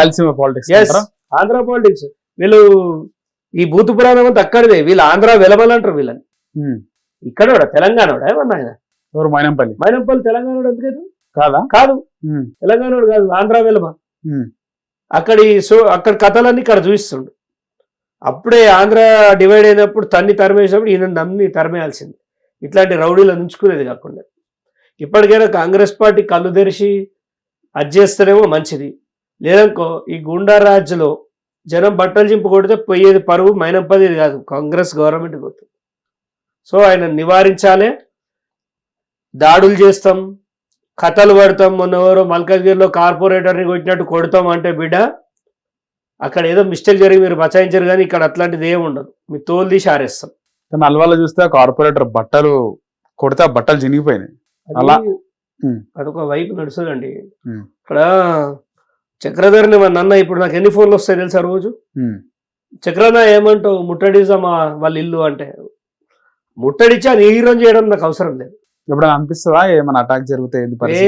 Rayalaseema politics Andhra politics వీళ్ళు ఈ భూత పురాణం అంతా అక్కడిదే. వీళ్ళు ఆంధ్ర వెలమలంటారు వీళ్ళని. ఇక్కడ తెలంగాణ ఏమన్నా ఎవరు? మైనంపల్లి. మైనంపల్లి తెలంగాణ ఎందుకైతే కాదా? కాదు. తెలంగాణ కాదు. ఆంధ్ర వెలమ. ఉమ్, అక్కడి సో అక్కడ కథలన్నీ ఇక్కడ చూపిస్తుండు. అప్పుడే ఆంధ్ర డివైడ్ అయినప్పుడు తన్ని తరిమేసినప్పుడు ఈయన నమ్మి తరిమేయాల్సింది. ఇట్లాంటి రౌడీలు ఉంచుకునేది కాకుండా. ఇప్పటికైనా కాంగ్రెస్ పార్టీ కళ్ళు తెరిచి అది చేస్తేనేమో మంచిది. లేదనుకో ఈ గుండా రాజ్యలో జనం బట్టలు చింపు కొడితే పోయేది పరువు మైనప్పది కాదు. కాంగ్రెస్ గవర్నమెంట్ పోతుంది. సో ఆయన నివారించాలి. దాడులు చేస్తాం. కథలు పడతాం. మొన్న ఎవరో మల్కాజ్గిరిలో కార్పొరేటర్ని కొట్టినట్టు కొడతాం అంటే బిడ్డ అక్కడ ఏదో మిస్టేక్ జరిగి మీరు బచాయించారు కానీ ఇక్కడ అట్లాంటిది ఏమి ఉండదు. మీ తోలు తీసి ఆరేస్తాం. కానీ అల్వాలో చూస్తే కార్పొరేటర్ బట్టలు కొడితే బట్టలు చినిగిపోయినాయి అలా. అదొక వైపు నడుస్తుందండి. ఇక్కడ చక్రధర్ని మా నాన్న ఇప్పుడు నాకు ఎన్ని ఫోన్లు వస్తాయి తెలుసా రోజు? చక్రన్న ఏమంటావు? ముట్టడిసా వాళ్ళ ఇల్లు అంటే. ముట్టడిచ్చి హీరో చేయడం నాకు అవసరం లేదు. ఎప్పుడైనా అనిపిస్తుందా? ఏమైనా అటాక్ జరిగితే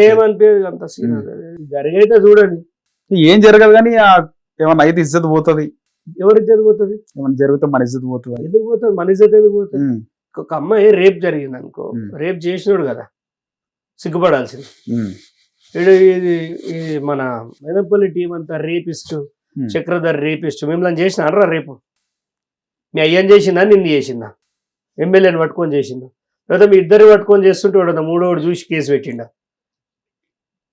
ఏమనిపించదు అంత సీన్. జరిగైతే చూడండి. ఏం జరగదు కానీ ఏమన్నా అయితే ఇజ్జత్ పోతుంది. ఎవరికి చదిపోతుంది ఏమైనా జరిగితే మన ఇజ్జత్ పోతుంది. ఎందుకు పోతుంది? మన ఇజ్జత్ ఎందుకు పోతుంది? ఒక అమ్మాయి రేప్ జరిగింది అనుకో. రేప్ చేసినాడు కదా. సిగ్గుపడాల్సింది. ఇది ఇది మన మెదపల్లి టీం అంతా రేపిస్ట్ ఉమ్. చక్రధర్ రేపిస్ట్ మిమ్మల్ని చేసినారా రేపు? మీ అయ్యని చేసిందా నిన్ను చేసిందా? ఎమ్మెల్యేని పట్టుకొని చేసిందా? లేదా మీ ఇద్దరు పట్టుకొని చేస్తుంటే వాడు మూడోడు చూసి కేసు పెట్టిండా?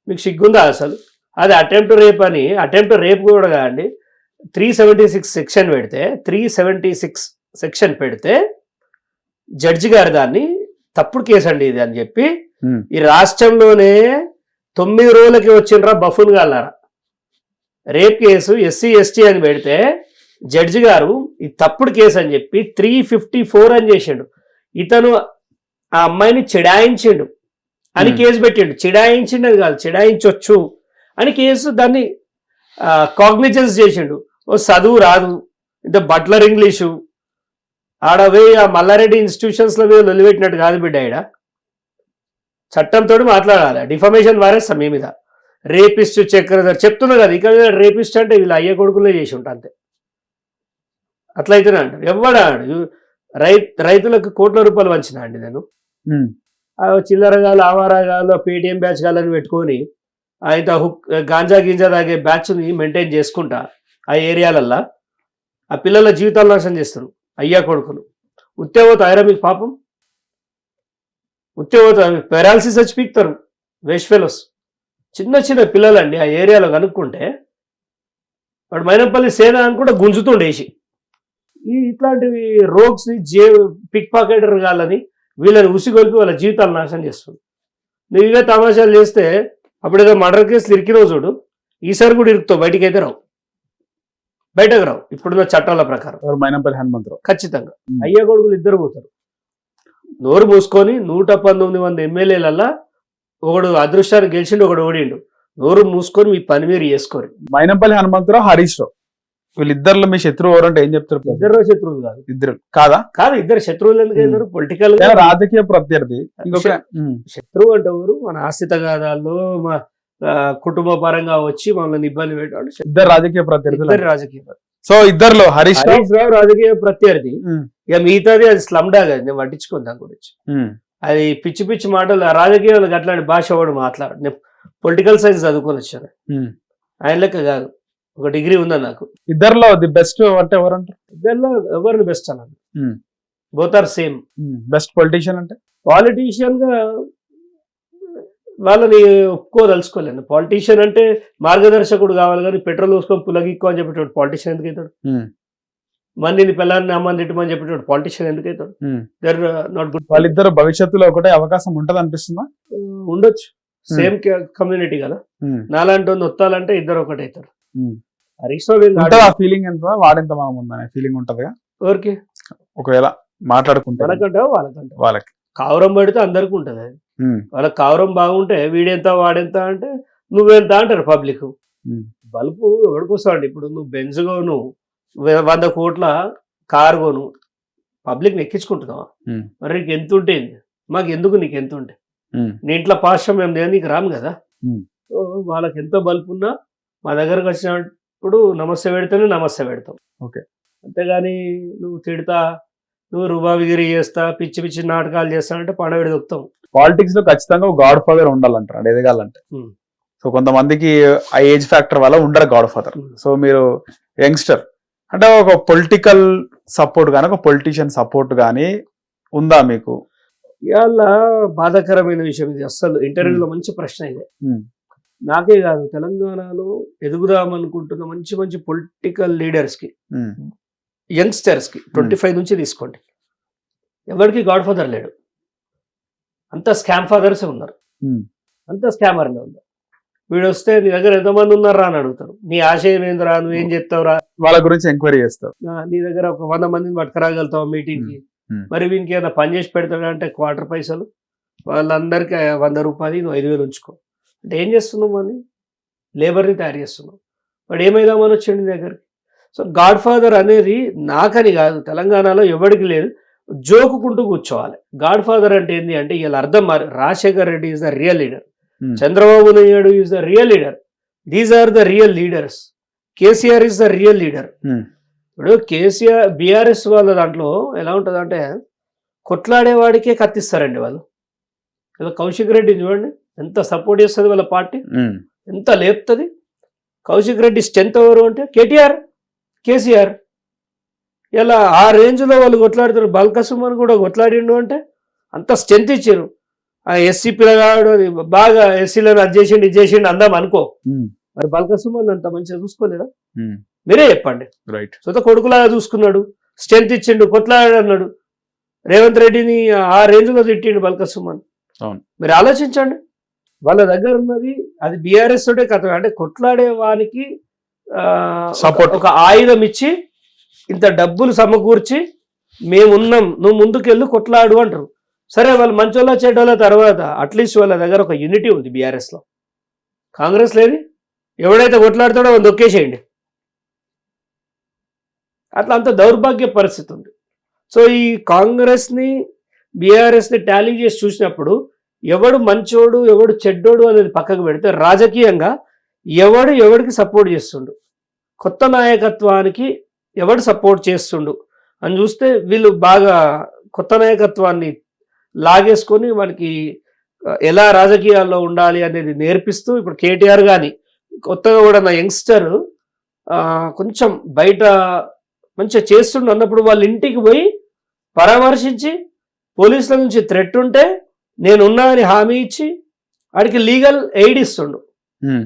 మీకు సిగ్గుందా అసలు? అది అటెంప్ట్ రేప్ అని అటెంప్ట్ రేప్ కూడా కాదండి త్రీ సెవెంటీ సిక్స్ సెక్షన్ పెడితే త్రీ సెవెంటీ సిక్స్ సెక్షన్ పెడితే జడ్జి గారు దాన్ని తప్పుడు కేసు అండి ఇది అని చెప్పి ఉమ్, ఈ రాష్ట్రంలోనే తొమ్మిది రోజులకి వచ్చిండ్రా బఫున్ గాలారా రేప్ కేసు ఎస్సీ ఎస్టీ అని పెడితే జడ్జి గారు ఈ తప్పుడు కేసు అని చెప్పి త్రీ ఫిఫ్టీ ఫోర్ అని చేసిండు. ఇతను ఆ అమ్మాయిని చిడాయించిండు అని. కేసు పెట్టిండు. చిడాయించిండు అది కాదు చిడాయించొచ్చు అని కేసు దాన్ని కాగ్నిజెన్స్ చేసిండు. ఓ చదువు రాదు ఇంత బట్లర్ ఇంగ్లీషు. ఆడవే ఆ మల్లారెడ్డి ఇన్స్టిట్యూషన్స్లో మీద లొలిపెట్టినట్టు కాదు బిడ్డ ఈడ. చట్టంతో మాట్లాడాలి. డిఫమేషన్ వారేస్తాం మీ మీద. రేపిస్ట్ చక్రధర్ చెప్తున్నా కదా ఇక రేపిస్ట్ అంటే వీళ్ళు అయ్య కొడుకులే చేసి ఉంటా అంతే. అట్లయితేనే అంటారు ఎవడాడు రైతు రైతులకు కోట్ల రూపాయలు వంచిన అండి నేను. చిల్లరగాలు ఆవారాగాలు పేటిఎం బ్యాచ్ గాలని పెట్టుకొని ఆయన హుక్ గాంజా గింజా తాగే బ్యాచ్ని మెయింటైన్ చేసుకుంటా ఆ ఏరియాలల్లా. ఆ పిల్లల జీవితాలు నాశనం చేస్తారు. అయ్యా కొడుకులు. ఉత్తేవత ఆయరా మీకు పాపం. ఉత్తేవత పెరాలసిస్ వచ్చి పీక్తారు. Waste fellows. చిన్న చిన్న పిల్లలండి ఆ ఏరియాలో కనుక్కుంటే వాడు మైనంపల్లి సేన అనుకుంటే గుంజుతుండేసి ఈ ఇట్లాంటివి రోగ్స్ని జే పిక్ పాకెటర్ గాలని వీళ్ళని ఉసిగొలిపి వాళ్ళ జీవితాలు నాశనం చేస్తుంది. నువ్వు ఇవే తమాషాలు చేస్తే అప్పుడు ఏదో మర్డర్ కేసులు ఇరికినవు చూడు ఈసారి కూడా ఇరుకుతావు బయటికి అయితే రావు. బయటకు రావు. ఇప్పుడున్న చట్టాల ప్రకారం. మైనంపల్లి హనుమంతరావు? ఖచ్చితంగా. అయ్య కొడుకులు ఇద్దరు పోతారు. నోరు మూసుకొని నూట పంతొమ్మిది మంది ఎమ్మెల్యేలల్లా ఒకడు అదృష్టాన్ని గెలిచిండు ఒకడు ఓడిండు. నోరు మూసుకొని మీ పని మీరు చేసుకోరు. మైనంపల్లి హనుమంతరావు హరీష్ రావు. వీళ్ళిద్దరిలో మీ శత్రువు ఎవరంటే ఏం చెప్తారు? ఇద్దరు శత్రువులు కాదు. ఇద్దరు. కాదా? కాదు ఇద్దరు శత్రువులు ఎందుకు పొలిటికల్గా రాజకీయ ప్రత్యర్థి. శత్రువు అంటే ఎవరు? మన ఆస్తి తగాదాల్లో మా కుటుంబ పరంగా వచ్చి మమ్మల్ని ఇబ్బంది పెట్టాడు. ఇద్దరు రాజకీయ ప్రత్యర్థులు. ఇద్దరు రాజకీయ సో ఇద్దరులో హరీష్ హరీష్ రావు రాజకీయ ప్రత్యర్థి. ఇక మిగతాది అది స్లమ్ డాగ్ అది నేను పట్టించుకోను దాని గురించి. అది పిచ్చి పిచ్చి మాటలు రాజకీయాలకు అట్లాంటి భాష వాడు మాట్లాడు. నేను పొలిటికల్ సైన్స్ చదువుకొని వచ్చాను. ఆయన లెక్క కాదు. ఒక డిగ్రీ ఉందా నాకు? ఇద్దరులో ది బెస్ట్ అంటే ఎవరంటారు? ఇద్దరిలో ఎవరిని బెస్ట్ అన్నాను? Hmm. Both are same best politician అంటే? పాలిటీషియన్గా వాళ్ళని ఒప్పుకోదలుచుకోలేను. పాలిటీషియన్ అంటే మార్గదర్శకుడు కావాలి కానీ పెట్రోల్ పోసుకొని పులగిక్కో అని చెప్పేటోడు పాలిటీషియన్ ఎందుకు అవుతాడు? ఉమ్, మందిని పిల్లల్ని అమ్మని తిట్టమని చెప్పేటోడు పాలిటీషియన్ ఎందుకు అవుతాడు. దర్ నాట్ గుడ్ వాళ్ళిద్దరు భవిష్యత్తులో ఒకటే అవకాశం ఉంటది అనిపిస్తుందా? ఉండొచ్చు. సేమ్ కమ్యూనిటీ కదా. నాలాంటి వాడిని ఒత్తాలంటే ఇద్దరు ఒకటి అవుతారు. హరీష్ రావు ఫీలింగ్ ఎంత వాడెంత మనం ఉందనే ఫీలింగ్ ఉంటదిగా? ఎవరికి? ఒకవేళ మాట్లాడుకుంటే. వాళ్ళకంటే వాళ్ళకి. కావరం పడితే అందరికి ఉంటుంది అది. వాళ్ళకి కావరం బాగుంటే వీడెంత వాడెంత అంటే నువ్వెంత అంటారు పబ్లిక్. బల్బు ఎవడికొస్తాడు ఇప్పుడు నువ్వు బెంజ్ కొను వె- వంద కోట్ల కారు కొను పబ్లిక్ ఎక్కించుకుంటున్నావా. మరి నీకు ఎంత ఉంటే? మాకు ఎందుకు నీకు ఎంత ఉంటే? నీ ఇంట్లో పాశ్యం మేము దేనికి రాము కదా? వాళ్ళకి ఎంత బల్బు ఉన్నా మా దగ్గరకు వచ్చిన ఇప్పుడు నమస్తే పెడితేనే నమస్తే పెడతాం. Okay. అంతేగాని నువ్వు తిడతా నువ్వు రుబాబిగిరి చేస్తా పిచ్చి పిచ్చి నాటకాలు చేస్తా అంటే పండగడి దొక్కుతాం. పాలిటిక్స్లో ఖచ్చితంగా ఒక గాడ్ ఫాదర్ ఉండాలంటారు ఎదగాలంటే. Hmm. సో కొంతమందికి ఆ ఏజ్ ఫ్యాక్టర్ వల్ల ఉండరు గాడ్ ఫాదర్ Hmm. సో మీరు యంగ్స్టర్ అంటే ఒక పొలిటికల్ సపోర్ట్ కానీ ఒక పొలిటీషియన్ సపోర్ట్ కానీ ఉందా మీకు? ఇవాళ బాధాకరమైన విషయం ఇది. అస్సలు ఇంటర్వ్యూలో మంచి ప్రశ్న ఇది. Hmm. నాకే కాదు తెలంగాణలో ఎదుగుదాం అనుకుంటున్న మంచి మంచి పొలిటికల్ లీడర్స్కి Hmm. యంగ్స్టర్స్కి ట్వంటీ ఫైవ్ నుంచి తీసుకోండి. ఎవరికి గాడ్ ఫాదర్ లేడు. అంత స్కామ్ ఫాదర్స్ ఉన్నారు. అంత స్కామర్లే ఉన్నారు. వీడు వస్తే నీ దగ్గర ఎంతమంది ఉన్నారా అని అడుగుతారు. నీ ఆశయం ఏందిరా? నువ్వేం చెప్తావురా? వాళ్ళ గురించి ఎంక్వైరీ చేస్తారు ఆ, నీ దగ్గర ఒక వంద మందిని పట్టుకురాగలుగుతావు మీటింగ్కి. మరి వీనికి ఏదైనా పని చేసి పెడతాడు అంటే క్వార్టర్ పైసలు? వాళ్ళందరికీ వంద రూపాయలు నువ్వు ఐదు వేలు ఉంచుకో. అంటే ఏం చేస్తున్నావు అని లేబర్ని తయారు చేస్తున్నావు. వాడు ఏమైదామని వచ్చాడు నీ దగ్గరికి? సో గాడ్ ఫాదర్ అనేది నాకని కాదు. తెలంగాణలో ఎవరికి లేదు. జోకుకుంటూ కూర్చోవాలి. గాడ్ ఫాదర్ అంటే ఏంటి అంటే వీళ్ళ అర్థం మారి Rajasekhar Reddy is the real leader. Chandrababu Naidu is the real leader these are the real leaders KCR is the real leader. ఇప్పుడు కేసీఆర్ బీఆర్ఎస్ వాళ్ళ దాంట్లో ఎలా ఉంటుంది అంటే కొట్లాడేవాడికే కత్తిస్తారండి వాళ్ళు. ఇలా కౌశిక్ రెడ్డి చూడండి ఎంత సపోర్ట్ చేస్తుంది వాళ్ళ పార్టీ. Hmm. ఎంత లేపుతుంది. కౌశిక్ రెడ్డి స్ట్రెంత్ ఎవరు అంటే కేటీఆర్ కేసీఆర్. ఇలా ఆ రేంజ్లో వాళ్ళు కొట్లాడుతారు బల్కసుమన్ కూడా కొట్లాడిండు అంటే అంత స్ట్రెంత్ ఇచ్చారు. ఆ ఎస్సీ పిల్లగాడు బాగా ఎస్సీలను అది చేసిండు ఇది చేసిండు అందాం అనుకో. మరి బల్కసుమన్ అంత మంచిగా చూసుకోలేదా. మీరే చెప్పండి. రైట్ సొంత కొడుకులాగా చూసుకున్నాడు స్ట్రెంత్ ఇచ్చిండు కొట్లాడాడు అన్నాడు. రేవంత్ రెడ్డిని ఆ రేంజ్లో తిట్టిండు బల్కసుమన్ అవును. మీరు ఆలోచించండి. వాళ్ళ దగ్గర ఉన్నది అది బీఆర్ఎస్ తోటే కథ. అంటే కొట్లాడే వానికి Support. ఒక ఆయుధం ఇచ్చి ఇంత డబ్బులు సమకూర్చి మేమున్నాం నువ్వు ముందుకెళ్ళి కొట్లాడు అంటారు. సరే వాళ్ళు మంచోళ్ళ చెడ్డోళ్ళ తర్వాత అట్లీస్ట్ వాళ్ళ దగ్గర ఒక యూనిటీ ఉంది బీఆర్ఎస్లో. కాంగ్రెస్ లేదు ఎవడైతే కొట్లాడుతాడో వాళ్ళు దొక్కేసేయండి అట్లా అంత దౌర్భాగ్య పరిస్థితి ఉంది. సో ఈ కాంగ్రెస్ని బీఆర్ఎస్ని టాలీ చేసి చూసినప్పుడు ఎవడు మంచోడు ఎవడు చెడ్డోడు అనేది పక్కకు పెడితే రాజకీయంగా ఎవడు ఎవడికి సపోర్ట్ చేస్తుండు? కొత్త నాయకత్వానికి ఎవడు సపోర్ట్ చేస్తుండు? అని చూస్తే వీళ్ళు బాగా కొత్త నాయకత్వాన్ని లాగేసుకొని వానికి ఆ, ఎలా రాజకీయాల్లో ఉండాలి అనేది నేర్పిస్తూ ఇప్పుడు కేటీఆర్ కానీ కొత్తగా కూడా నా యంగ్స్టర్ కొంచెం బయట మంచిగా చేస్తుండు అన్నప్పుడు వాళ్ళ ఇంటికి పోయి పరామర్శించి పోలీసుల నుంచి థ్రెట్ ఉంటే నేనున్నా అని హామీ ఇచ్చి వాడికి లీగల్ ఎయిడ్ ఇస్తుండు.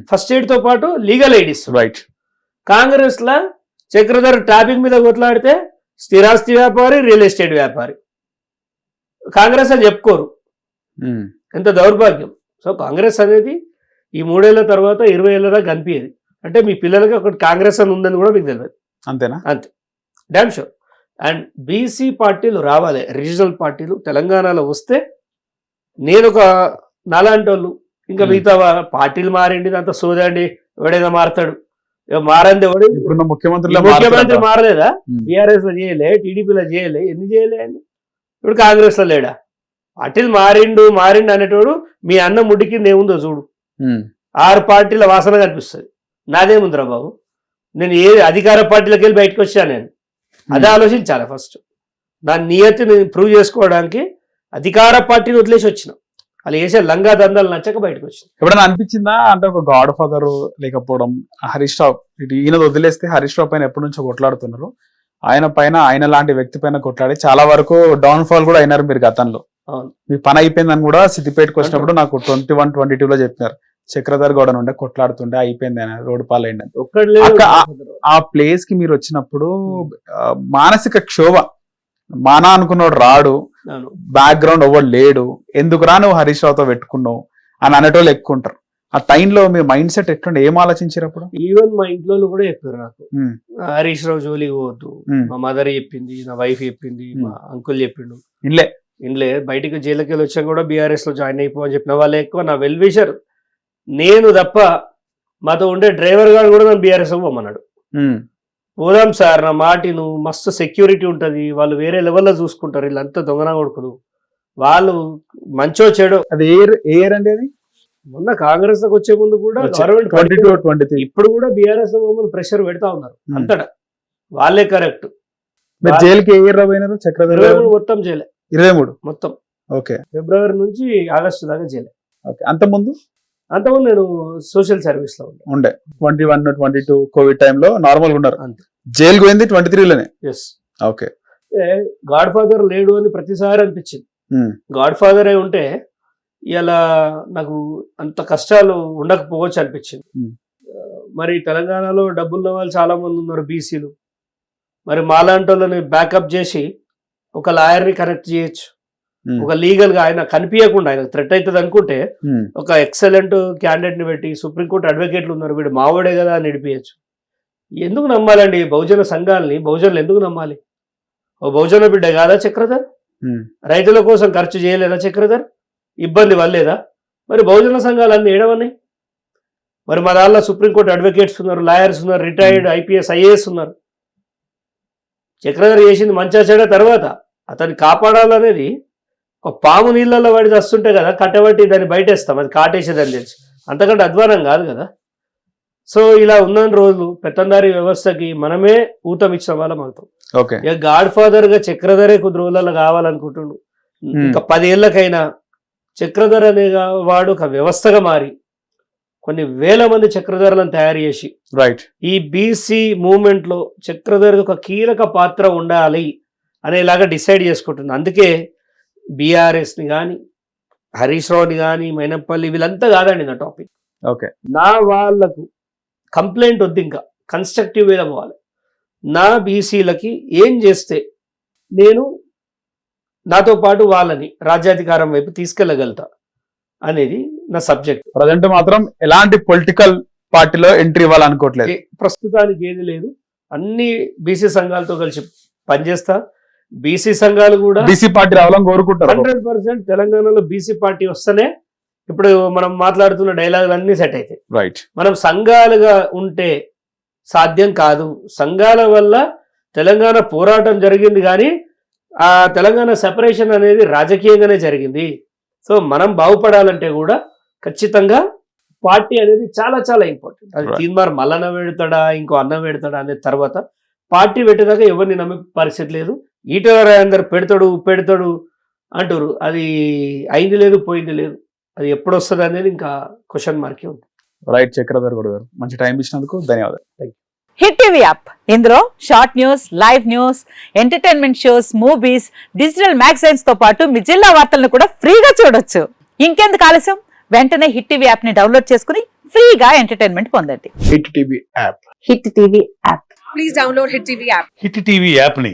ఫస్ట్ ఎయిడ్తో పాటు లీగల్ ఎయిడ్ ఇస్తుండు. రైట్ కాంగ్రెస్ లా చక్రధర్ టాపిక్ మీద కొట్లాడితే స్థిరాస్తి వ్యాపారి రియల్ ఎస్టేట్ వ్యాపారి. కాంగ్రెస్ అని చెప్పుకోరు. ఎంత దౌర్భాగ్యం. సో కాంగ్రెస్ అనేది ఈ మూడేళ్ళ తర్వాత ఇరవై ఏళ్ళ దాకా కనిపించేది. అంటే మీ పిల్లలకి ఒకటి కాంగ్రెస్ అని ఉందని కూడా మీకు తెలియదు. అంతేనా? డ్యామ్ షూర్ అండ్ బీసీ పార్టీలు రావాలి. రీజనల్ పార్టీలు తెలంగాణలో వస్తే నేను ఒక నాలాంటి వాళ్ళు ఇంకా. మిగతా పార్టీలు మారండి దాంతో సోదండి ఎవడైనా మారతాడు. మారంది ఎవడు? ఇప్పుడున్న ఈ ముఖ్యమంత్రులు ముఖ్యమంత్రి మారలేదా. బీఆర్ఎస్లో చేయలే టీడీపీలో చేయలే ఎన్ని చేయలే ఇప్పుడు కాంగ్రెస్లో లేడా? పార్టీలు మారిండు మారిండు అనేటోడు మీ అన్న ముడి కింద ఏముందో చూడు. ఆరు పార్టీల వాసన కనిపిస్తుంది. నాదేముందిరా బాబు? నేను ఏ అధికార పార్టీలకు వెళ్ళి బయటకు వచ్చాను నేను? అదే ఆలోచించాలి ఫస్ట్. దాని నియతిని ప్రూవ్ చేసుకోవడానికి అధికార పార్టీని వదిలేసి వచ్చిన. వాళ్ళు వేసే లంగా దందాలు నచ్చక బయటకు వచ్చిన ఎప్పుడైనా అనిపించిందా అంటే ఒక గాడ్ ఫాదర్ లేకపోవడం హరీష్ రావు ఇటు ఈయన వదిలేస్తే హరీష్ రావు పైన ఎప్పటి నుంచో కొట్లాడుతున్నారు ఆయన పైన ఆయన లాంటి వ్యక్తి పైన కొట్లాడి చాలా వరకు డౌన్ ఫాల్ కూడా అయినారు మీరు గతంలో. మీ పని అయిపోయిందని కూడా సిద్దిపేటకు వచ్చినప్పుడు నాకు ట్వంటీ వన్ ట్వంటీ టూ లో చెప్పినారు చక్రధర్ గౌడ ఉండే కొట్లాడుతుండే అయిపోయింది ఆయన రోడ్డు పాలైంది అని. ఒక్కడు లేడు. అక్క, ఆ ప్లేస్కి మీరు వచ్చినప్పుడు మానసిక క్షోభ మానా అనుకున్నాడు రాడు. బ్యాక్గ్రౌండ్ ఎవరు లేడు. ఎందుకురా నువ్వు హరీష్ రావుతో పెట్టుకున్నావు? అని అనేటోళ్ళు ఎక్కువ ఉంటారు. ఆ టైంలో మీ మైండ్ సెట్ ఎట్లుండే? ఏం ఆలోచించారు అప్పుడు? ఈవెన్ మా ఇంట్లో కూడా చెప్పారు నాకు. హరీష్ రావు జోలికి పోవద్దు. మా మదర్ చెప్పింది నా వైఫ్ చెప్పింది మా అంకుల్ చెప్పిండు. ఇల్లే. ఇంట్లో బయటికి జైలుకి వెళ్ళి వచ్చాక కూడా బీఆర్ఎస్లో జాయిన్ అయిపో అని చెప్పిన వాళ్ళే ఎక్కువ. నా వెల్ విషర్ నేను తప్ప మాతో ఉండే డ్రైవర్ గారు కూడా నన్ను బీఆర్ఎస్ పోమన్నాడు. పోదాం సార్ నా మాటిను మస్తు సెక్యూరిటీ ఉంటుంది. వాళ్ళు వేరే లెవెల్లో చూసుకుంటారు. వీళ్ళంతా దొంగన కొడుకులు. వాళ్ళు మంచో చెడో. అది ఏర్ ఏర్ అండి అది? మొన్న కాంగ్రెస్లోకి వచ్చే ముందు కూడా గవర్నమెంట్ ఇప్పుడు కూడా బీఆర్ఎస్ ప్రెషర్ పెడతా ఉన్నారు. Hmm. అంతటా. వాళ్ళే కరెక్ట్ మీరు జైలుకి ఏ ఇయర్లో పోయినారు? చక్రధర్ ఇరవై గారు? మూడు మొత్తం చేయలే ఇరవై మూడు? మొత్తం. ఓకే. ఫిబ్రవరి నుంచి ఆగస్టు దాకా చేయలే ఓకే. అంత ముందు అంతకుముందు నేను సోషల్ సర్వీస్లో ఉండే. Twenty one twenty two covid టైంలో నార్మల్ ఉన్నారు. అంతే. జైలుకి పోయింది twenty త్రీలోనే? Yes okay. God father లేడు అని ప్రతిసారి అనిపించింది. గాడ్ ఫాదర్ అయి ఉంటే ఇలా నాకు అంత కష్టాలు ఉండకపోవచ్చు అనిపించింది. మరి తెలంగాణలో డబ్బున్న వాళ్ళు చాలా మంది ఉన్నారు బీసీలు. మరి మాలాంటి వాళ్ళని బ్యాకప్ చేసి ఒక లాయర్ని కనెక్ట్ చేయొచ్చు. ఒక లీగల్గా ఆయన కనిపించకుండా ఆయన థ్రెట్ అవుతుంది అనుకుంటే ఒక ఎక్సలెంట్ క్యాండిడేట్ని పెట్టి సుప్రీంకోర్టు అడ్వకేట్లు ఉన్నారు వీడు మావోడే కదా అని నడిపించచ్చు ఎందుకు నమ్మాలండి బహుజన సంఘాలని? బహుజనులు ఎందుకు నమ్మాలి? ఓ బహుజన బిడ్డ కాదా చక్రధర్? రైతుల కోసం ఖర్చు చేయలేదా చక్రధర్? ఇబ్బంది వల్లేదా మరి బహుజన సంఘాలు అన్ని ఏడవన్నాయి? మరి మా దానిలో సుప్రీంకోర్టు అడ్వకేట్స్ ఉన్నారు లాయర్స్ ఉన్నారు రిటైర్డ్ ఐపీఎస్ ఐఏఎస్ ఉన్నారు. చక్రధర్ చేసింది మంచా చెడ తర్వాత అతన్ని కాపాడాలనేది ఒక పాము నీళ్ళల్లో పడి వస్తుంటే కదా కట్టబట్టి దాన్ని బయటేస్తాం అది కాటేసేదని తెలిసి. అంతకంటే అధ్వానం కాదు కదా. సో ఇలా ఉన్న రోజులు పెత్తందారి వ్యవస్థకి మనమే ఊతం ఇచ్చిన వాళ్ళం అవుతాం. ఓకే. ఇక గాడ్ ఫాదర్గా చక్రధరే కొద్ది రోజులలో కావాలనుకుంటుండు. ఇంకా పదేళ్ళకైనా చక్రధర్ అనే వాడు ఒక వ్యవస్థగా మారి కొన్ని వేల మంది చక్రధరలను తయారు చేసి రైట్ ఈ బీసీ మూమెంట్లో చక్రధర్ ఒక కీలక పాత్ర ఉండాలి అనేలాగా డిసైడ్ చేసుకుంటుంది. అందుకే బీఆర్ఎస్ని కానీ హరీష్ రావుని కానీ మైనపల్లి వీళ్ళంతా కాదండి నా టాపిక్. ఓకే. నా వాళ్ళకు కంప్లైంట్ వద్దు ఇంకా కన్స్ట్రక్టివ్ వేలో పోవాలి. నా బీసీలకి ఏం చేస్తే నేను నాతో పాటు వాళ్ళని రాజ్యాధికారం వైపు తీసుకెళ్ళగలుగుతా అనేది నా సబ్జెక్ట్. ప్రజెంట్ మాత్రం ఎలాంటి పొలిటికల్ పార్టీలో ఎంట్రీ ఇవ్వాలనుకోవట్లేదు. ప్రస్తుతానికి ఏది లేదు. అన్ని బీసీ సంఘాలతో కలిసి పనిచేస్తా. బీసీ సంఘాలు కూడా బీసీ పార్టీ రావాలని కోరుకుంటారు. హండ్రెడ్ పర్సెంట్ తెలంగాణలో బీసీ పార్టీ వస్తేనే ఇప్పుడు మనం మాట్లాడుతున్న డైలాగులు అన్ని సెట్ అవుతాయి. రైట్ మనం సంఘాలుగా ఉంటే సాధ్యం కాదు. సంఘాల వల్ల తెలంగాణ పోరాటం జరిగింది కానీ ఆ తెలంగాణ సెపరేషన్ అనేది రాజకీయంగానే జరిగింది. సో మనం బాగుపడాలంటే కూడా ఖచ్చితంగా పార్టీ అనేది చాలా చాలా ఇంపార్టెంట్ అది. తీన్మార్ మల్లన్న పెడతాడా ఇంకో అన్నం పెడతాడా అనేది తర్వాత పార్టీ పెట్టేదాకా ఎవరిని నమ్మే పరిస్థితి లేదు. ఈటల రాజేందర్ పెడతాడు పెడతాడు అంటారు. అది అయింది లేదు పోయింది లేదు. అది ఎప్పుడు వస్తుంది అనేది ఇంకా క్వశ్చన్ మార్కే ఉంది. రైట్ చక్రధర్ గౌడ్ గారు మంచి టైం ఇచ్చినందుకు ధన్యవాదాలు. హిట్ టీవీ యాప్ ఇందులో short news live news entertainment shows movies digital మ్యాగజైన్స్తో పాటు మీ జిల్లా వార్తలను కూడా ఫ్రీగా చూడొచ్చు. ఇంకెందుకు ఆలస్యం? వెంటనే హిట్ టీవీ యాప్ని డౌన్లోడ్ చేసుకుని ఫ్రీగా ఎంటర్టైన్మెంట్ పొందండి. Hit TV app hit TV app please download Hit TV app. Hit TV యాప్ని